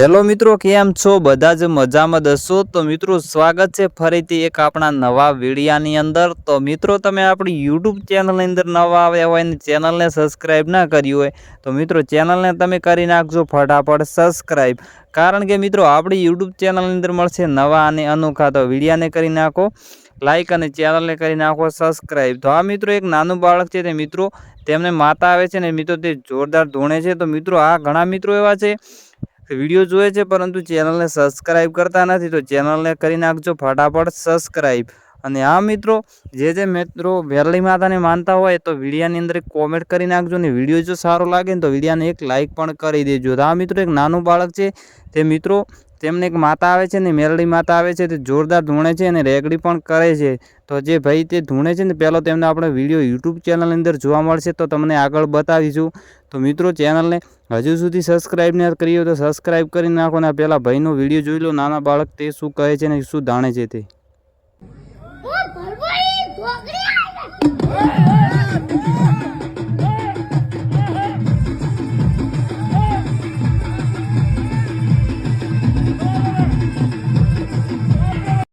Hello મિત્રો, કેમ છો? બધા જ મજામાં દસો? તો મિત્રો, સ્વાગત છે ફરીથી એક આપણા નવા વિડીયાની અંદર. તો મિત્રો, તમે આપણી યુટ્યુબ ચેનલની અંદર નવા આવ્યા હોય અને ચેનલને સબસ્ક્રાઈબ ના કરી હોય, તો મિત્રો, ચેનલને તમે કરી નાખજો ફટાફટ સબસ્ક્રાઈબ કારણ કે મિત્રો, આપણી યુટ્યુબ ચેનલની અંદર મળશે નવા અને અનોખા. તો વિડીયાને કરી નાખો. લાઈક અને ચેનલને કરી નાખો સબસ્ક્રાઈબ તો આ મિત્રો એક નાનું બાળક છે તે મિત્રો, તેમને માતા આવે છે ને મિત્રો તે જોરદાર ધોણે છે. તો મિત્રો આ ઘણા મિત્રો એવા છે વીડિયો જોવે છે, પરંતુ ચેનલને સબસ્ક્રાઈબ કરતા નથી. તો ચેનલને કરી નાખજો ફટાફટ સબસ્ક્રાઈબ અને આ મિત્રો, જે જે મિત્રો વેરલી માતાને માનતા હોય તો વિડીયાની અંદર કોમેન્ટ કરી નાખજો ને વીડિયો જો સારો લાગે ને તો વિડીયાને એક લાઇક પણ કરી દેજો. તો આ મિત્રો એક નાનું બાળક છે, તે મિત્રો તેમને એક માતા આવે છે ને મેરડી માતા આવે છે, તે જોરદાર ધૂણે છે અને રેગડી પણ કરે છે. તો જે ભાઈ તે ધૂણે છે ને પહેલો તેમને આપણે વીડિયો યુટ્યુબ ચેનલની અંદર જોવા મળશે તો તમને આગળ બતાવીશું. તો મિત્રો, ચેનલને હજુ સુધી સબસ્ક્રાઈબ ન કરી હોય તો સબસ્ક્રાઈબ કરી નાખો ને પહેલાં ભાઈનો વીડિયો જોઈ લો, નાના બાળક તે શું કહે છે ને શું જાણે છે તે.